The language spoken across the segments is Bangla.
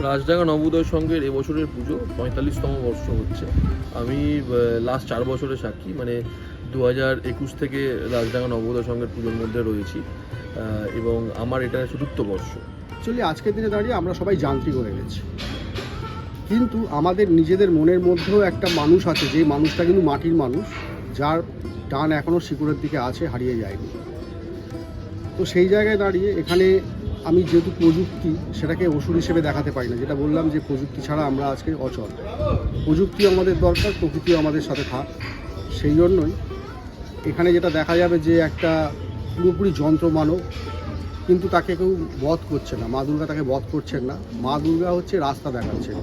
রাজডাঙ্গা নবোদয় সংঘের এবছরের পুজো পঁয়তাল্লিশতম বর্ষ হচ্ছে। আমি লাস্ট চার বছরের সাক্ষী মানে দু হাজার একুশ থেকে রাজডাঙ্গা নবোদয় সংঘের পুজোর মধ্যে রয়েছি এবং আমার এটা চতুর্থ বর্ষ। অ্যাকচুয়ালি আজকের দিনে দাঁড়িয়ে আমরা সবাই যান্ত্রিক হয়ে গেছি। কিন্তু আমাদের নিজেদের মনের মধ্যেও একটা মানুষ আছে যে মানুষটা কিন্তু মাটির মানুষ, যার টান এখনও শিকড়ের দিকে আছে, হারিয়ে যায়নি। তো সেই জায়গায় দাঁড়িয়ে এখানে আমি যেহেতু প্রযুক্তি সেটাকে ওষুধ হিসেবে দেখাতে পারি না, যেটা বললাম যে প্রযুক্তি ছাড়া আমরা আজকে অচল। প্রযুক্তি আমাদের দরকার, প্রকৃতিও আমাদের সাথে থাক। সেই জন্যই এখানে যেটা দেখা যাবে যে একটা পুরোপুরি যন্ত্র মানব, কিন্তু তাকে কেউ বধ করছে না, মা দুর্গা তাকে বধ করছেন না। মা দুর্গা হচ্ছে রাস্তা দেখাচ্ছেন।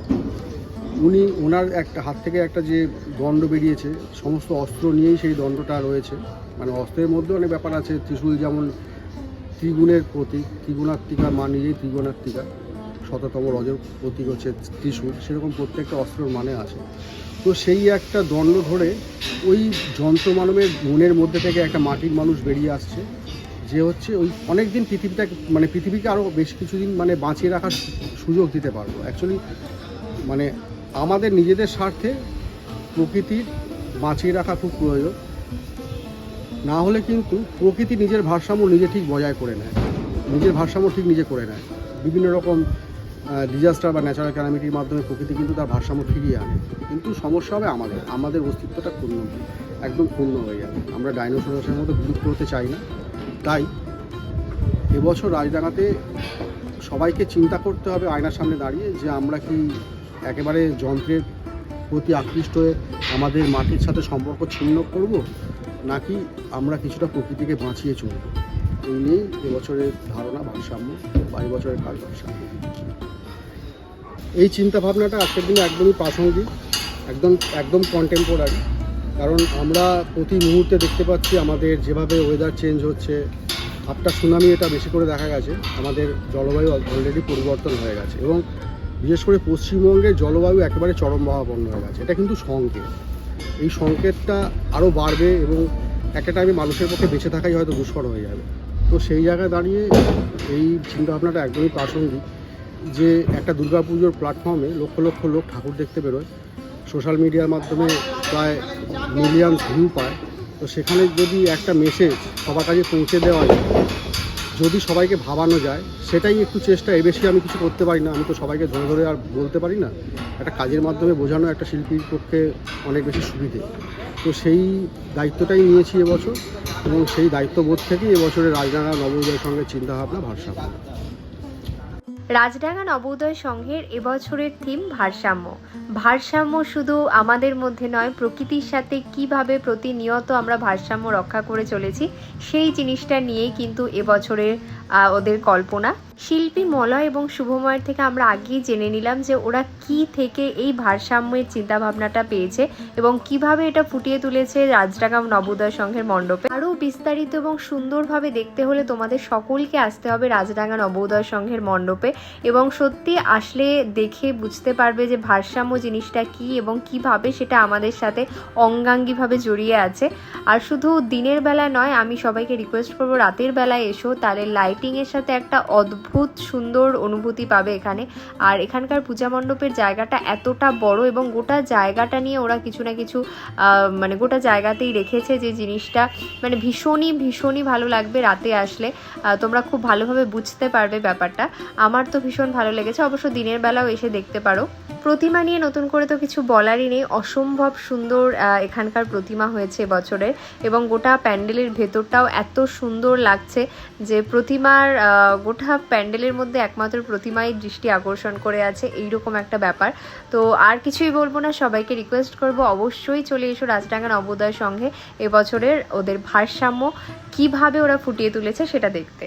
উনি ওনার একটা হাত থেকে একটা যে দণ্ড বেরিয়েছে, সমস্ত অস্ত্র নিয়েই সেই দণ্ডটা রয়েছে। মানে অস্ত্রের মধ্যে অনেক ব্যাপার আছে, ত্রিশূল যেমন ত্রিগুণের প্রতীক, ত্রিগুণাত্মিকা মা নিজেই ত্রিগুণাত্মিকা। শততম রজর প্রতীক হচ্ছে ত্রিশূল, সেরকম প্রত্যেকটা অস্ত্রের মানে আছে। তো সেই একটা দণ্ড ধরে ওই যন্ত্রমানবের মনের মধ্যে থেকে একটা মাটির মানুষ বেরিয়ে আসছে। যে হচ্ছে ওই অনেক দিন পৃথিবীটা মানে পৃথিবীকে আরও বেশ কিছুদিন মানে বাঁচিয়ে রাখার সুযোগ দিতে পারব অ্যাকচুয়ালি মানে আমাদের নিজেদের স্বার্থে প্রকৃতির বাঁচিয়ে রাখা খুব প্রয়োজন। না হলে কিন্তু প্রকৃতি নিজের ভারসাম্য নিজে ঠিক বজায় করে নেয়। নিজের ভারসাম্য ঠিক নিজে করে নেয়। বিভিন্ন রকম ডিজাস্টার বা ন্যাচারাল ক্যালামিটির মাধ্যমে প্রকৃতি কিন্তু তার ভারসাম্য ফিরিয়ে আনে। কিন্তু সমস্যা হবে আমাদের। আমাদের অস্তিত্বটা ক্ষুণ্ণ একদম ক্ষুণ্ণ হয়ে যাবে। আমরা ডাইনোসরাসের মতো বিলুপ্ত হতে চাই না। তাই এবছর রাজডাঙ্গাতে সবাইকে চিন্তা করতে হবে আয়নার সামনে দাঁড়িয়ে যে আমরা কি একেবারে যন্ত্রের প্রতি আকৃষ্ট হয়ে আমাদের মাটির সাথে সম্পর্ক ছিন্ন করব? নাকি আমরা কিছুটা প্রকৃতিকে বাঁচিয়ে চলব? এই নিয়েই এবছরের ধারণা, ভারসাম্য, বা এবছরের কাজ ভারসাম্য। এই চিন্তা ভাবনাটা আজকের দিনে একদমই প্রাসঙ্গিক, একদম একদম কন্টেম্পোরারি কারণ আমরা প্রতি মুহূর্তে দেখতে পাচ্ছি আমাদের যেভাবে ওয়েদার চেঞ্জ হচ্ছে আফটার সুনামি এটা বেশি করে দেখা গেছে, আমাদের জলবায়ু অলরেডি পরিবর্তন হয়ে গেছে এবং বিশেষ করে পশ্চিমবঙ্গের জলবায়ু একেবারে চরমভাবাপন্ন হয়ে গেছে। এটা কিন্তু সংকেত। এই সংকেতটা আরও বাড়বে এবং একটা টাইমে মানুষের পক্ষে বেঁচে থাকাই হয়তো দুষ্কর হয়ে যাবে। তো সেই জায়গায় দাঁড়িয়ে এই চিন্তাভাবনাটা একদমই প্রাসঙ্গিক যে একটা দুর্গাপুজোর প্ল্যাটফর্মে লক্ষ লক্ষ লোক ঠাকুর দেখতে বেরোয়। সোশ্যাল মিডিয়ার মাধ্যমে প্রায় মিলিয়নস ভিউ পায়। তো সেখানে যদি একটা মেসেজ সবার কাছে পৌঁছে দেওয়া যায় যদি সবাইকে ভাবানো যায়, সেটাই একটু চেষ্টা। এ বেশি আমি কিছু করতে পারি না। আমি তো সবাইকে ধরে ধরে আর বলতে পারি না। একটা কাজের মাধ্যমে বোঝানো একটা শিল্পীর পক্ষে অনেক বেশি সুবিধে। তো সেই দায়িত্বটাই নিয়েছি এবছর এবং সেই দায়িত্ববোধ থেকেই এবছরের রাজনারা নবোদয়ের সঙ্গে চিন্তাভাবনা ভারসাম্য। রাজডাঙ্গা নবোদয় সংঘের এবছরের থিম ভারসাম্য। ভারসাম্য শুধু আমাদের মধ্যে নয়, প্রকৃতির সাথে কীভাবে প্রতিনিয়ত আমরা ভারসাম্য রক্ষা করে চলেছি, সেই জিনিসটা নিয়েই কিন্তু এবছরের ওদের কল্পনা। শিল্পী মলয় এবং শুভময়ের থেকে আমরা আগেই জেনে নিলাম যে ওরা কি থেকে এই ভারসাম্যের চিন্তাভাবনাটা পেয়েছে এবং কীভাবে এটা ফুটিয়ে তুলেছে রাজডাঙ্গা নবোদয় সংঘের মণ্ডপে। আরও বিস্তারিত এবং সুন্দরভাবে দেখতে হলে তোমাদের সকলকে আসতে হবে রাজডাঙ্গা নবোদয় সংঘের মণ্ডপে এবং সত্যি আসলে দেখে বুঝতে পারবে যে ভারসাম্য জিনিসটা কি এবং কীভাবে সেটা আমাদের সাথে অঙ্গাঙ্গিভাবে জড়িয়ে আছে। আর শুধু দিনের বেলা নয়, আমি সবাইকে রিকোয়েস্ট করব রাতের বেলায় এসো, তাহলে লাইটিংয়ের সাথে একটা অদ্ভুত সুন্দর অনুভূতি পাবে এখানে। আর এখানকার পূজা মণ্ডপের জায়গাটা এতটা বড় এবং গোটা জায়গাটা নিয়ে ওরা কিছু না কিছু মানে গোটা জায়গাতেই রেখেছে যে জিনিসটা। মানে ভীষণই ভীষণই ভালো লাগবে রাতে আসলে। তোমরা খুব ভালোভাবে বুঝতে পারবে ব্যাপারটা। আমার তো ভীষণ ভালো লেগেছে। অবশ্য দিনের বেলাও এসে দেখতে পারো। প্রতিমা নিয়ে নতুন করে তো কিছু বলারই নেই। অসম্ভব সুন্দর এখানকার প্রতিমা হয়েছে বছরের এবং গোটা প্যান্ডেলের ভেতরটাও এত সুন্দর লাগছে যে প্রতিমার গোটা প্যান্ডেলের মধ্যে একমাত্র প্রতিমাই দৃষ্টি আকর্ষণ করে আছে। এইরকম একটা ব্যাপার। তো আর কিছুই বলব না, সবাইকে রিকোয়েস্ট করব অবশ্যই চলে এসো রাজডাঙ্গা নবোদয় সঙ্গে এবছরের ওদের ভারসাম্য, কীভাবে ওরা ফুটিয়ে তুলেছে সেটা দেখতে।